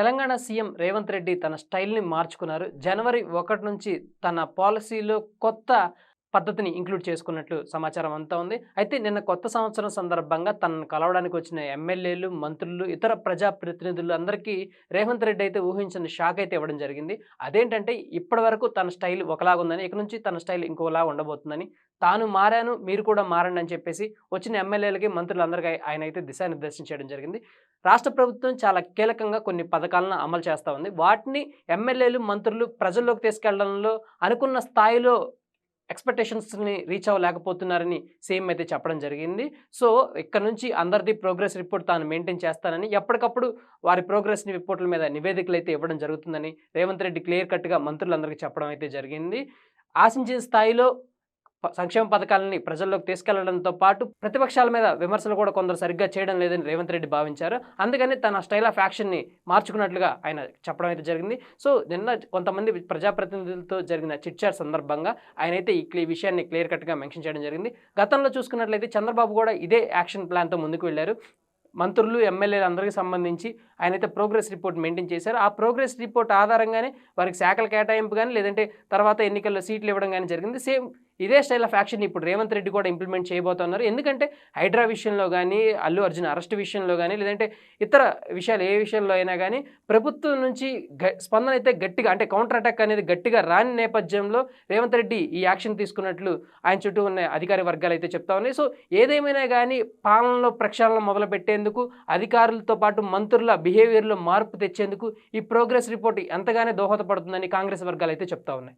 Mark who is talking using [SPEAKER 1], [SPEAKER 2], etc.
[SPEAKER 1] Telangana CM Revanth Reddy తన స్టైల్ని మార్చుకున్నారు. జనవరి ఒకటి నుంచి తన పాలసీలో కొత్త పద్ధతిని ఇంక్లూడ్ చేసుకున్నట్లు సమాచారం అంతా ఉంది. అయితే నిన్న కొత్త సంవత్సరం సందర్భంగా తనను కలవడానికి వచ్చిన ఎమ్మెల్యేలు మంత్రులు ఇతర ప్రజాప్రతినిధులు అందరికీ రేవంత్ రెడ్డి అయితే ఊహించిన షాక్ అయితే ఇవ్వడం జరిగింది. అదేంటంటే ఇప్పటి వరకు తన స్టైల్ ఒకలాగా ఉందని ఇక నుంచి తన స్టైల్ ఇంకోలా ఉండబోతుందని తాను మారాను మీరు కూడా మారండి అని చెప్పేసి వచ్చిన ఎమ్మెల్యేలకి మంత్రులందరికీ ఆయన అయితే దిశానిర్దేశం చేయడం జరిగింది. రాష్ట్ర ప్రభుత్వం చాలా కీలకంగా కొన్ని పథకాలను అమలు చేస్తూ ఉంది. వాటిని ఎమ్మెల్యేలు మంత్రులు ప్రజల్లోకి తీసుకెళ్ళడంలో అనుకున్న స్థాయిలో ఎక్స్పెక్టేషన్స్ని రీచ్ అవ్వలేకపోతున్నారని సీఎం అయితే చెప్పడం జరిగింది. సో ఇక్కడ నుంచి అందరిది ప్రోగ్రెస్ రిపోర్ట్ తాను మెయింటైన్ చేస్తానని ఎప్పటికప్పుడు వారి ప్రోగ్రెస్ రిపోర్ట్ల మీద నివేదికలు అయితే ఇవ్వడం జరుగుతుందని రేవంత్ రెడ్డి క్లియర్ కట్గా మంత్రులందరికీ చెప్పడం అయితే జరిగింది. ఆశించిన స్థాయిలో సంక్షేమ పథకాలని ప్రజల్లోకి తీసుకెళ్ళడంతో పాటు ప్రతిపక్షాల మీద విమర్శలు కూడా కొందరు సరిగ్గా చేయడం లేదని రేవంత్ రెడ్డి భావించారు. అందుకని తన స్టైల్ ఆఫ్ యాక్షన్ని మార్చుకున్నట్లుగా ఆయన చెప్పడం అయితే జరిగింది. సో నిన్న కొంతమంది ప్రజాప్రతినిధులతో జరిగిన చిట్చాట్ సందర్భంగా ఆయన అయితే ఈ విషయాన్ని క్లియర్ కట్గా మెన్షన్ చేయడం జరిగింది. గతంలో చూసుకున్నట్లయితే చంద్రబాబు కూడా ఇదే యాక్షన్ ప్లాన్తో ముందుకు వెళ్ళారు. మంత్రులు ఎమ్మెల్యేలు అందరికీ సంబంధించి ఆయన అయితే ప్రోగ్రెస్ రిపోర్ట్ మెయింటైన్ చేశారు. ఆ ప్రోగ్రెస్ రిపోర్ట్ ఆధారంగానే వారికి శాఖల కేటాయింపు కానీ లేదంటే తర్వాత ఎన్నికల్లో సీట్లు ఇవ్వడం కానీ జరిగింది. సేమ్ ఇదే స్టైల్ ఆఫ్ యాక్షన్ ఇప్పుడు రేవంత్ రెడ్డి కూడా ఇంప్లిమెంట్ చేయబోతున్నారు. ఎందుకంటే హైడ్రా విషయంలో కానీ అల్లు అర్జున్ అరెస్ట్ విషయంలో కానీ లేదంటే ఇతర విషయాలు ఏ విషయంలో అయినా కానీ ప్రభుత్వం నుంచి గ- స్పందన అయితే గట్టిగా అంటే కౌంటర్ అటాక్ అనేది గట్టిగా రాని నేపథ్యంలో రేవంత్ రెడ్డి ఈ యాక్షన్ తీసుకున్నట్లు ఆయన చుట్టూ ఉన్న అధికార వర్గాలు అయితే చెప్తా ఉన్నాయి. సో ఏదేమైనా కానీ పాలనలో ప్రక్షాళన మొదలు పెట్టేందుకు అధికారులతో పాటు మంత్రుల బిహేవియర్లో మార్పు తెచ్చేందుకు ఈ ప్రోగ్రెస్ రిపోర్ట్ ఎంతగానే దోహదపడుతుందని కాంగ్రెస్ వర్గాలు అయితే చెప్తా ఉన్నాయి.